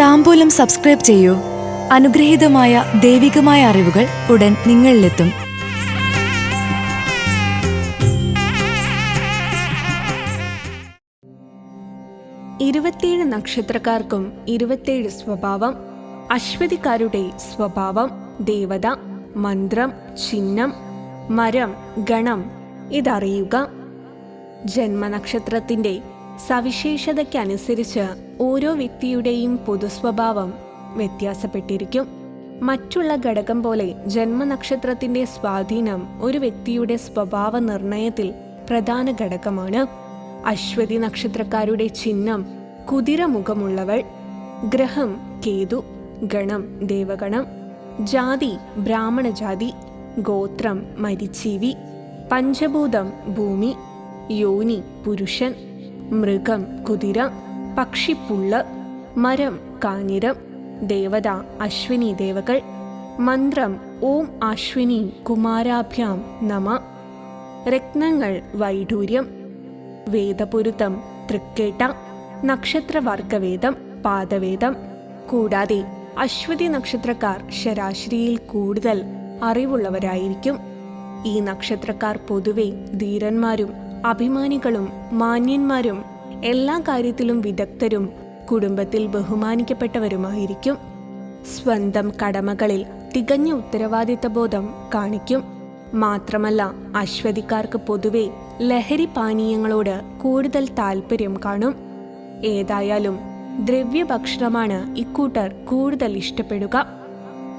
താമ്പൂലം subscribe ചെയ്യൂ. അനുഗ്രഹീതമായ ദൈവികമായ അറിവുകൾ ഉടൻ നിങ്ങളിലെത്തും. ഇരുപത്തിയേഴ് നക്ഷത്രക്കാർക്കും ഇരുപത്തിയേഴ് സ്വഭാവം. അശ്വതിക്കാരുടെ സ്വഭാവം ദേവത മന്ത്രം ചിഹ്നം മരം ഗണം ഇതറിയുക. ജന്മനക്ഷത്രത്തിന്റെ സവിശേഷതയ്ക്കനുസരിച്ച് ഓരോ വ്യക്തിയുടെയും പൊതുസ്വഭാവം വ്യത്യാസപ്പെട്ടിരിക്കും. മറ്റുള്ള ഘടകം പോലെ ജന്മനക്ഷത്രത്തിന്റെ സ്വാധീനം ഒരു വ്യക്തിയുടെ സ്വഭാവ നിർണയത്തിൽ പ്രധാന ഘടകമാണ്. അശ്വതി നക്ഷത്രക്കാരുടെ ചിഹ്നം കുതിരമുഖമുള്ളവൾ ഗ്രഹം കേതു ഗണം ദേവഗണം ജാതി ബ്രാഹ്മണജാതി ഗോത്രം മരിച്ചീവി പഞ്ചഭൂതം ഭൂമി യോനി പുരുഷൻ മൃഗം കുതിര പക്ഷിപ്പുള്ള മരം കാഞ്ഞിരം ദേവത അശ്വിനി ദേവകൾ മന്ത്രം ഓം അശ്വിനി കുമാരാഭ്യാം നമ രത്നങ്ങൾ വൈഡൂര്യം വേദപുരുത്തം തൃക്കേട്ട നക്ഷത്രവർഗവേദം പാദവേദം. കൂടാതെ അശ്വതി നക്ഷത്രക്കാർ ശരാശരിയിൽ കൂടുതൽ അറിവുള്ളവരായിരിക്കും. ഈ നക്ഷത്രക്കാർ പൊതുവെ ധീരന്മാരും അഭിമാനികളും മാന്യന്മാരും എല്ലാ കാര്യത്തിലും വിദഗ്ധരും കുടുംബത്തിൽ ബഹുമാനിക്കപ്പെട്ടവരുമായിരിക്കും. സ്വന്തം കടമകളിൽ തികഞ്ഞ ഉത്തരവാദിത്തബോധം കാണിക്കും. മാത്രമല്ല അശ്വതിക്കാർക്ക് പൊതുവെ ലഹരി പാനീയങ്ങളോട് കൂടുതൽ താല്പര്യം കാണും. ഏതായാലും ദ്രവ്യഭക്ഷണമാണ് ഇക്കൂട്ടർ കൂടുതൽ ഇഷ്ടപ്പെടുക.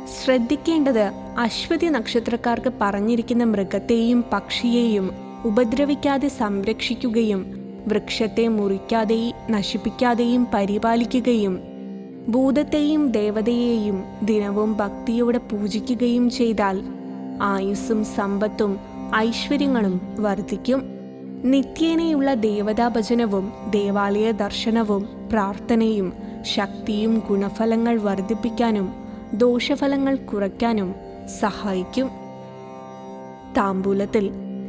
ശ്രദ്ധിക്കേണ്ടത് അശ്വതി നക്ഷത്രക്കാർക്ക് പറഞ്ഞിരിക്കുന്ന മൃഗത്തെയും പക്ഷിയെയും ഉപദ്രവിക്കാതെ സംരക്ഷിക്കുകയും വൃക്ഷത്തെ മുറിക്കാതെയും നശിപ്പിക്കാതെയും പരിപാലിക്കുകയും ഭൂതത്തെയും ദേവതയെയും ദിനവും ഭക്തിയോടെ പൂജിക്കുകയും ചെയ്താൽ ആയുസ്സും സമ്പത്തും ഐശ്വര്യങ്ങളും വർദ്ധിക്കും. നിത്യേനയുള്ള ദേവതാഭജനവും ദേവാലയ ദർശനവും പ്രാർത്ഥനയും ശക്തിയും ഗുണഫലങ്ങൾ വർദ്ധിപ്പിക്കാനും ദോഷഫലങ്ങൾ കുറയ്ക്കാനും സഹായിക്കും. താമ്പൂലത്തിൽ